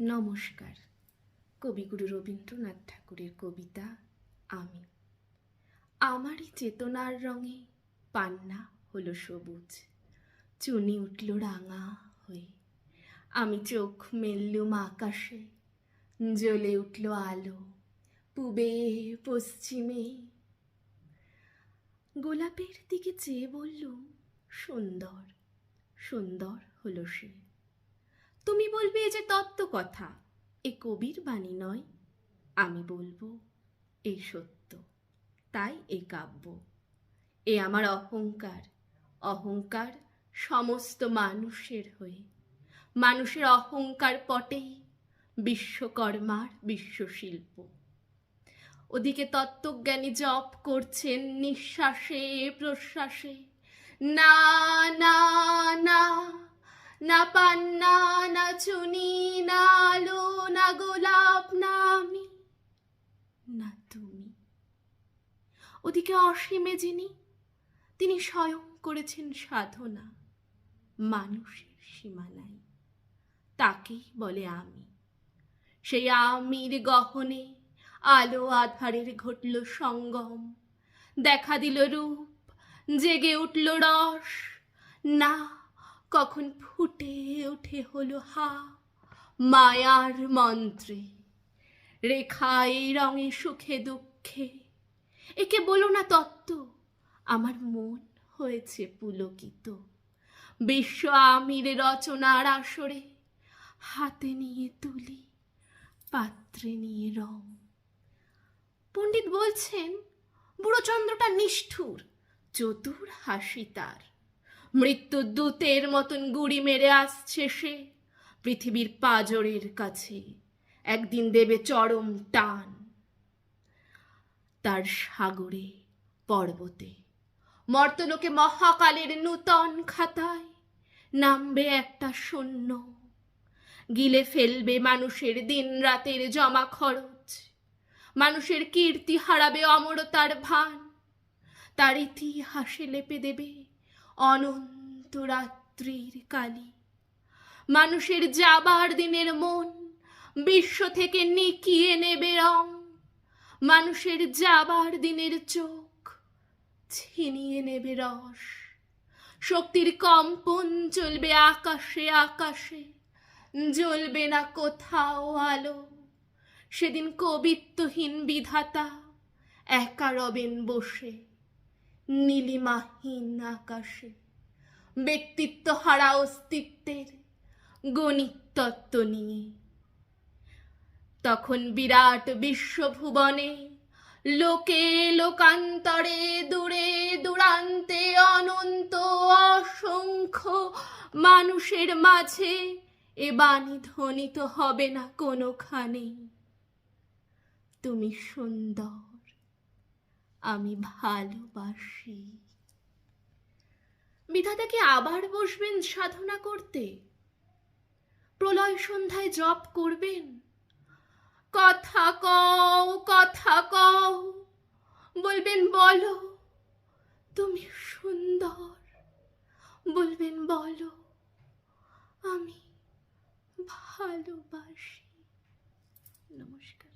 নমস্কার। কবিগুরু রবীন্দ্রনাথ ঠাকুরের কবিতা, আমি। আমারই চেতনার রঙে পান্না হলো সবুজ, চুনি উঠল রাঙা হয়ে। আমি চোখ মেললুম আকাশে, জ্বলে উঠল আলো পূবে পশ্চিমে। গোলাপের দিকে চেয়ে বললুম, সুন্দর সুন্দর হলো সে। তুমি বলবে এ যে তত্ত্ব কথা এ কবির বাণী নয়। আমি বলব এই সত্য, তাই এ কাব্য। এ আমার অহংকার অহংকার সমস্ত মানুষের হয়ে। মানুষের অহংকার পটেই বিশ্বকর্মার বিশ্বশিল্প। ওদিকে তত্ত্বজ্ঞানী জপ করছেন নিঃশ্বাসে, প্রশ্বাসে, না না না। পান্না, না চুনি, না আলো, না গোলাপ, না আমি, না তুমি। ওদিকে অসীমে যিনি, তিনি স্বয়ং করেছেন সাধনা, মানুষের সীমানায়। তাকেই বলে আমি। সেই আমির গহনে আলো আধারের ঘটল সঙ্গম। দেখা দিল রূপ, জেগে উঠল রস, না কখন ফুটে ওঠে হলো হা মায়ার মন্ত্রে। রেখায় রঙে সুখে দুঃখে। একে বলো না তত্ত্ব, আমার মন হয়েছে পুলকিত। বিশ্ব আমির রচনার আসরে হাতে নিয়ে তুলি, পাত্রে নিয়ে রং। পণ্ডিত বলছেন, বুড়ো চন্দ্রটা নিষ্ঠুর, চতুর হাসি তার। মৃত্যুর দূতের মতন গুড়ি মেরে আসছে সে পৃথিবীর পাজরের কাছে। একদিন দেবে চরম টান তার সাগরে পর্বতে। মর্তলোকে মহাকালের নূতন খাতায় নামবে একটা শূন্য গিলে ফেলবে মানুষের দিন রাতের জমা খরচ। মানুষের কীর্তি হারাবে অমরতার ভান। তার ইতিহাসে লেপে দেবে অনন্ত রাত্রির কালি। মানুষের যাবার দিনের মন বিশ্ব থেকে নিকিয়ে নেবে রং। মানুষের যাবার দিনের চোখ ছিনিয়ে নেবে রস। শক্তির কম্পন চলবে আকাশে আকাশে, জ্বলবে না কোথাও আলো। সেদিন কবিত্বহীন বিধাতা একা রবেন বসে। নীলিমাহীন আকাশে। ব্যক্তিত্ব হারা অস্তিত্বের গণিত তত্ত্ব নিয়ে। তখন বিরাট বিশ্বভুবনে লোকে লোকান্তরে দূরে দূরান্তে অনন্ত অসংখ্য মানুষের মাঝে এ বাণী ধ্বনিত হবে না কোনোখানে। তুমি সুন্দর। আমি ভালোবাসি। বিধাতাকে আবার বসবেন সাধনা করতে? প্রলয় সন্ধ্যায় জপ করবেন? কথা কও কথা কও, বলবেন বলো, তুমি সুন্দর। বলবেন বলো, আমি ভালোবাসি। নমস্কার।